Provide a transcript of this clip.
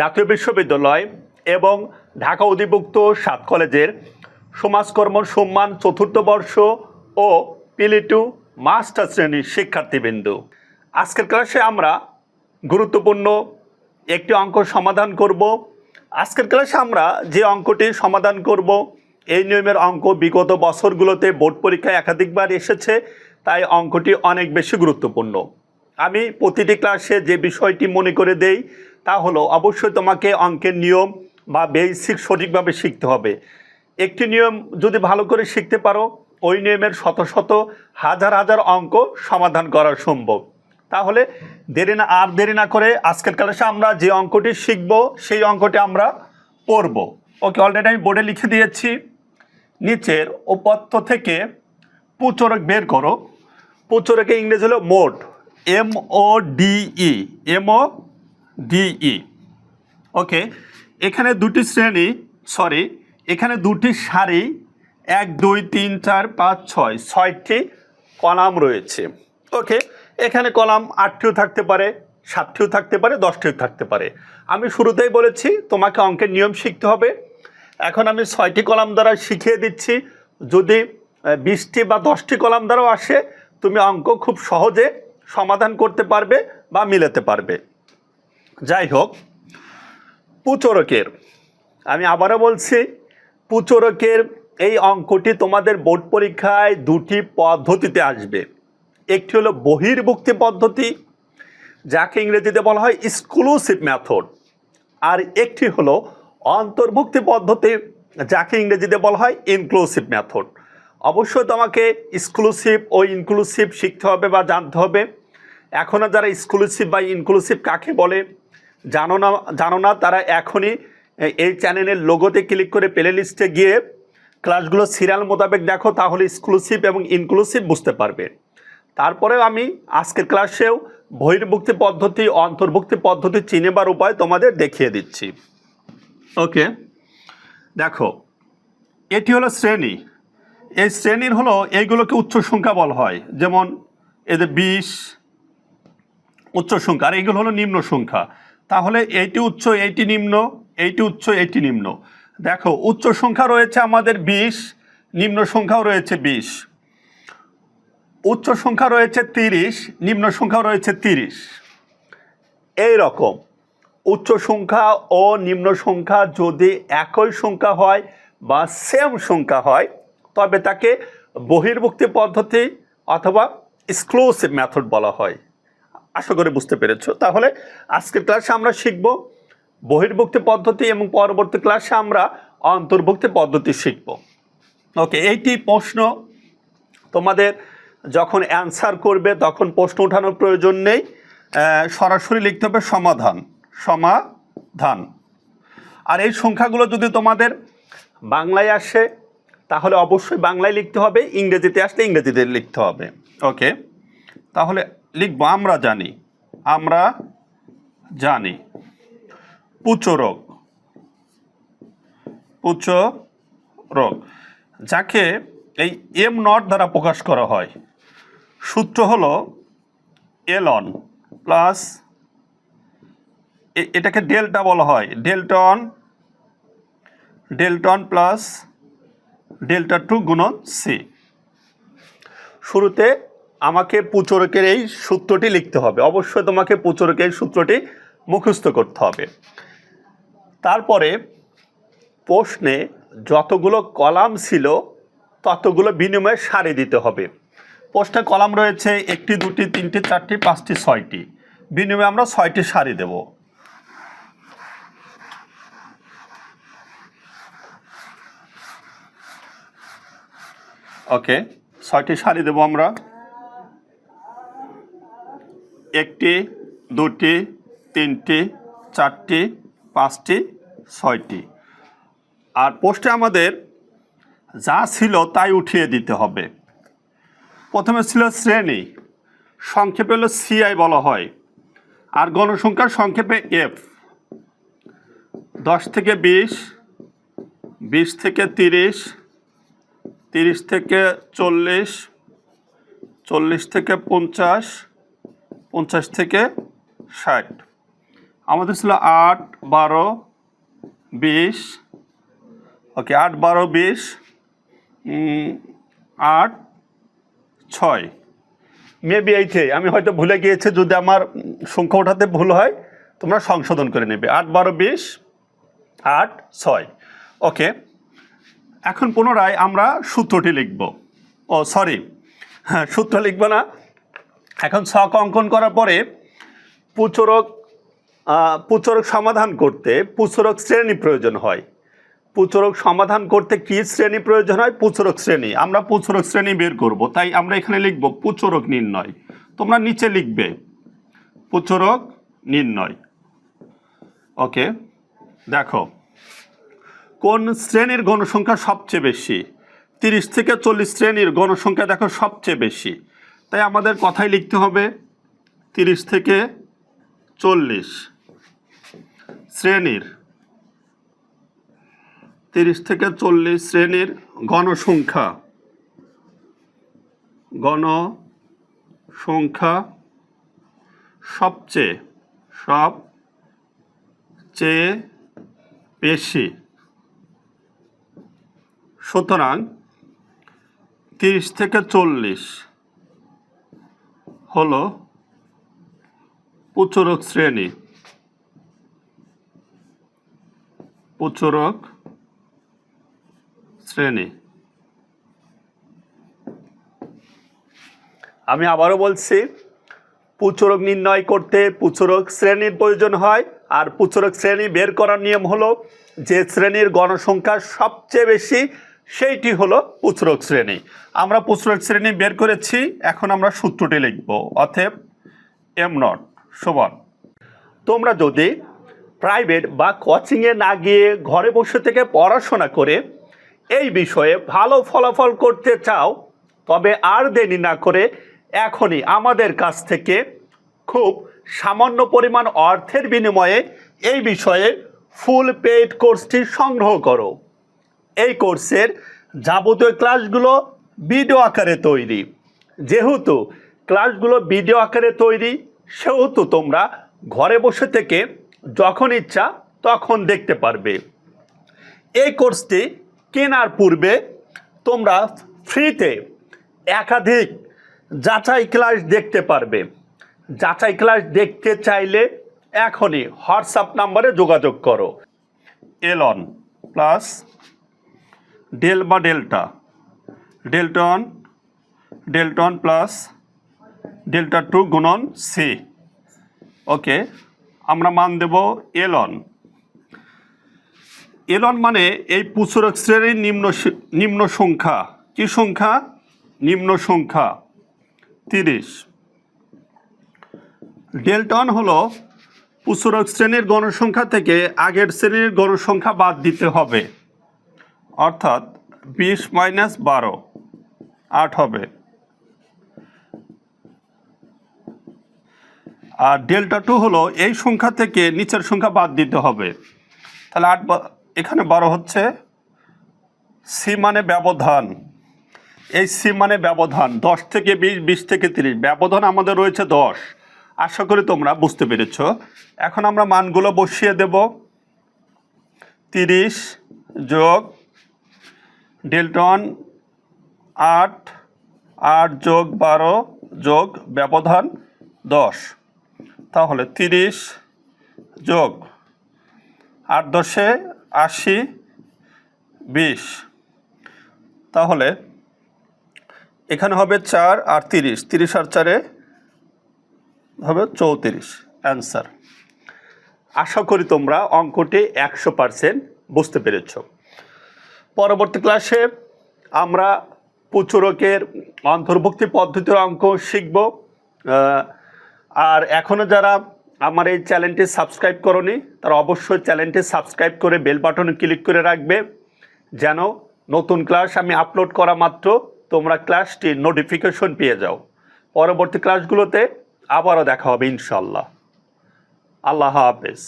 জাতীয় বিশ্ববিদ্যালয় এবং ঢাকা অধিভুক্ত সাত কলেজের সমাজকর্ম সম্মান চতুর্থ বর্ষ ও পিলিটু মাস্টার শ্রেণির শিক্ষার্থীবৃন্দ। আজকের ক্লাসে আমরা গুরুত্বপূর্ণ একটি অঙ্ক সমাধান করব। আজকের ক্লাসে আমরা যে অঙ্কটি সমাধান করব, এই নিয়মের অঙ্ক বিগত বছরগুলোতে বোর্ড পরীক্ষায় একাধিকবার এসেছে, তাই অঙ্কটি অনেক বেশি গুরুত্বপূর্ণ। আমি প্রতিটি ক্লাসে যে বিষয়টি মনে করে দেই তা হলো অবশ্যই তোমাকে অঙ্কের নিয়ম বা বেসিক সঠিকভাবে শিখতে হবে। একটি নিয়ম যদি ভালো করে শিখতে পারো, ওই নিয়মের শত শত, হাজার হাজার অঙ্ক সমাধান করা সম্ভব। তাহলে দেরি না, আর দেরি না করে আজকের ক্লাসে আমরা যে অঙ্কটি শিখব, সেই অঙ্কটি আমরা পড়ব। ওকে অলরেডি আমি বোর্ডে লিখে দিয়েছি। নিচের উপাত্ত থেকে পুচরক বের করো। পুচরকে ইংরেজি হলো মোট M O D E M O D E okay এখানে দুটি শ্রেণি সরি এখানে দুটি সারি, এক, দুই, তিন, চার, পাঁচ, ছয়, ছয়টি কলাম রয়েছে। ওকে এখানে কলাম আটটিও থাকতে পারে, সাতটিও থাকতে পারে, দশটিও থাকতে পারে। আমি শুরুতেই বলেছি, তোমাকে অঙ্কের নিয়ম শিখতে হবে। এখন আমি ছয়টি কলাম দ্বারা শিখিয়ে দিচ্ছি। যদি বিশটি বা দশটি কলাম দ্বারাও আসে, তুমি অঙ্ক খুব সহজে সমাধান করতে পারবে বা মিলাতে পারবে। যাই হোক পুচরকের, আমি আবারও বলছি, পুচরকের এই অঙ্কটি তোমাদের বোর্ড পরীক্ষায় দুটি পদ্ধতিতে আসবে। একটি হলো বহির্ভুক্তি পদ্ধতি, যাকে ইংরেজিতে বলা হয় এক্সক্লুসিভ মেথড আর একটি হলো অন্তর্ভুক্তি পদ্ধতি, যাকে ইংরেজিতে বলা হয় ইনক্লুসিভ মেথড অবশ্যই তোমাকে এক্সক্লুসিভ ও ইনক্লুসিভ শিখতে হবে বা জানতে হবে। এখনও যারা এক্সক্লুসিভ বা ইনক্লুসিভ কাকে বলে জানো না জানো না, তারা এখনই এই চ্যানেলের লোগোতে ক্লিক করে প্লে লিস্টে গিয়ে ক্লাসগুলো সিরিয়াল মোতাবেক দেখো, তাহলে এক্সক্লুসিভ এবং ইনক্লুসিভ বুঝতে পারবে। তারপরেও আমি আজকের ক্লাসেও বহির্ভুক্তি পদ্ধতি, অন্তর্ভুক্তি পদ্ধতি চিনেবার উপায় তোমাদের দেখিয়ে দিচ্ছি। ওকে, দেখো, এটি হলো শ্রেণি। এই শ্রেণির হলো এইগুলোকে উচ্চ সংখ্যা বলা হয়, যেমন এদের বিশ, উচ্চ সংখ্যা, আর এইগুলো হলো নিম্ন সংখ্যা। তাহলে এইটি উচ্চ এইটি নিম্ন, এইটি উচ্চ এইটি নিম্ন। দেখো উচ্চ সংখ্যা রয়েছে আমাদের বিশ, নিম্ন সংখ্যাও রয়েছে বিশ। উচ্চ সংখ্যা রয়েছে তিরিশ, নিম্ন সংখ্যা রয়েছে তিরিশ। এই রকম। উচ্চ সংখ্যা ও নিম্ন সংখ্যা যদি একই সংখ্যা হয় বা সেম সংখ্যা হয়, তবে তাকে বহির্ভুক্তি পদ্ধতি অথবা এক্সক্লুসিভ মেথড বলা হয়। আশা করে বুঝতে পেরেছ। তাহলে আজকের ক্লাসে আমরা শিখব বহির্ভুক্তি পদ্ধতি এবং পরবর্তী ক্লাসে আমরা অন্তর্ভুক্তি পদ্ধতি শিখব। ওকে এইটি প্রশ্ন। তোমাদের যখন অ্যান্সার করবে, তখন প্রশ্ন ওঠানোর প্রয়োজন নেই। সরাসরি লিখতে হবে সমাধান। সমাধান। আর এই সংখ্যাগুলো যদি তোমাদের বাংলায় আসে, তাহলে অবশ্যই বাংলায় লিখতে হবে, ইংরেজিতে আসলে ইংরেজিতে লিখতে হবে। ওকে তাহলে লিখব, আমরা জানি। আমরা জানি। পুচরোগ পুচরোগ যাকে এই এম নট দ্বারা প্রকাশ করা হয়। সূত্র হলো এলন প্লাস এটাকে ডেল্টা বলা হয়। Dalton Dalton plus delta two গুণন সি। শুরুতে আমাকে পুচরকের এই সূত্রটি লিখতে হবে। অবশ্যই তোমাকে পুচরকের সূত্রটি মুখস্থ করতে হবে। তারপরে প্রশ্নে যতগুলো কলাম ছিল, ততগুলো বিনিময়ে সারি দিতে হবে। প্রশ্নে কলাম রয়েছে একটি, দুটি, তিনটি, চারটি, পাঁচটি, ছয়টি। বিনিময়ে আমরা ছয়টি সারি দেব। ওকে, ছয়টি সারি দেব আমরা। একটি, দুটি, তিনটি, চারটি, পাঁচটি, ছয়টি। আর পোস্টে আমাদের যা ছিল তাই উঠিয়ে দিতে হবে। প্রথমে ছিল শ্রেণি। সংক্ষেপে হলো সিআই বলা হয়। আর গণসংখ্যার সংক্ষেপে এফ। দশ থেকে বিশ বিশ থেকে তিরিশ তিরিশ থেকে চল্লিশ চল্লিশ থেকে পঞ্চাশ পঞ্চাশ থেকে ষাট। আমাদের ছিল আট, বারো, বিশ। ওকে, আট, বারো, বিশ আট, ছয়। মেবি এইটে। আমি হয়তো ভুলে গিয়েছি, যদি আমার সংখ্যা ওঠাতে ভুল হয়, তোমরা সংশোধন করে নেবে। আট, বারো, বিশ, আট, ছয়। ওকে, এখন পুনরায় আমরা সূত্রটি লিখব। ও সরি হ্যাঁ সূত্র লিখব না। এখন ছক অঙ্কন করার পরে পুচরক পুচরক সমাধান করতে পুচরক শ্রেণি প্রয়োজন হয়। পুচরক সমাধান করতে কি শ্রেণি প্রয়োজন হয়? পুচরক শ্রেণি। আমরা পুচরক শ্রেণি বের করব। তাই আমরা এখানে লিখব পুচরক নির্ণয়। তোমরা নিচে লিখবে পুচরক নির্ণয়। ওকে? দেখো। কোন শ্রেণির গণসংখ্যা সবচেয়ে বেশি? তিরিশ থেকে চল্লিশ শ্রেণির গণসংখ্যা দেখো সবচেয়ে বেশি। তাই আমাদের কথাই লিখতে হবে তিরিশ থেকে চল্লিশ। শ্রেণির তিরিশ থেকে চল্লিশ শ্রেণির গণসংখ্যা। গণসংখ্যা সবচেয়ে সব চেয়ে বেশি। সুতরাং তিরিশ থেকে চল্লিশ হলো প্রচুরক শ্রেণি। প্রচুরক শ্রেণি। আমি আবারও বলছি পুচরক নির্ণয় করতে পুচরক শ্রেণির প্রয়োজন হয়, আর পুচরক শ্রেণি বের করার নিয়ম হলো যে শ্রেণির গণসংখ্যা সবচেয়ে বেশি সেইটি হলো পুচরক শ্রেণি। আমরা পুচরক শ্রেণি বের করেছি, এখন আমরা সূত্রটি লিখব। অতএব এম নট, সমান। তোমরা যদি প্রাইভেট বা কোচিংয়ে না গিয়ে ঘরে বসে থেকে পড়াশোনা করে এই বিষয়ে ভালো ফলাফল করতে চাও, তবে আর দেরি না করে এখনই আমাদের কাছ থেকে খুব সামান্য পরিমাণ অর্থের বিনিময়ে এই বিষয়ে ফুল পেইড কোর্সটি সংগ্রহ করো। এই কোর্সের যাবতীয় ক্লাসগুলো ভিডিও আকারে তৈরি। যেহেতু ক্লাসগুলো ভিডিও আকারে তৈরি, সেহেতু তোমরা ঘরে বসে থেকে যখন ইচ্ছা তখন দেখতে পারবে। এই কোর্সটি কেনার পূর্বে তোমরা ফ্রিতে একাধিক যাচাই ক্লাস দেখতে পারবে। যাচাই ক্লাস দেখতে চাইলে এখনই হোয়াটসঅ্যাপ নাম্বারে যোগাযোগ করো। এলন প্লাস ডেল বা delta Dalton Dalton plus delta two গুণন সি ওকে আমরা মান দেব এলন এলন মানে এই পুচুরক শ্রেণির নিম্ন নিম্ন সংখ্যা। কি সংখ্যা? নিম্ন সংখ্যা, তিরিশ। ডেল্টন হলো পুচুরক শ্রেণির গণসংখ্যা থেকে আগের শ্রেণির গণসংখ্যা বাদ দিতে হবে। অর্থাৎ বিশ মাইনাস বারো, আট হবে। আর ডেল্টা টু হলো এই সংখ্যা থেকে নিচের সংখ্যা বাদ দিতে হবে। তাহলে আট এখানে বারো হচ্ছে সি মানে ব্যবধান। এই সি মানে ব্যবধান, দশ থেকে বিশ বিশ থেকে তিরিশ। ব্যবধান আমাদের রয়েছে দশ। আশা করি তোমরা বুঝতে পেরেছ। এখন আমরা মানগুলো বসিয়ে দেব। তিরিশ যোগ ডেল্টন আট আট যোগ বারো যোগ ব্যবধান দশ। তাহলে তিরিশ যোগ আট দশে আশি বিশ। তাহলে এখানে হবে চার আর তিরিশ। তিরিশ আর চারে হবে চৌত্রিশ। অ্যান্সার আশা করি তোমরা অঙ্কটি একশো পারসেন্ট বুঝতে পেরেছ। পরবর্তী ক্লাসে আমরা পুচুরকের অন্তর্ভুক্তি পদ্ধতির অঙ্ক শিখব আর এখনও যারা আমার এই চ্যানেলটি সাবস্ক্রাইব করনি, তারা অবশ্যই চ্যানেলটি সাবস্ক্রাইব করে বেল বাটনে ক্লিক করে রাখবে, যেন নতুন ক্লাস আমি আপলোড করা মাত্র তোমরা ক্লাসটির নোটিফিকেশন পেয়ে যাও। পরবর্তী ক্লাসগুলোতে আবারও দেখা হবে ইনশাল্লাহ আল্লাহ হাফেজ।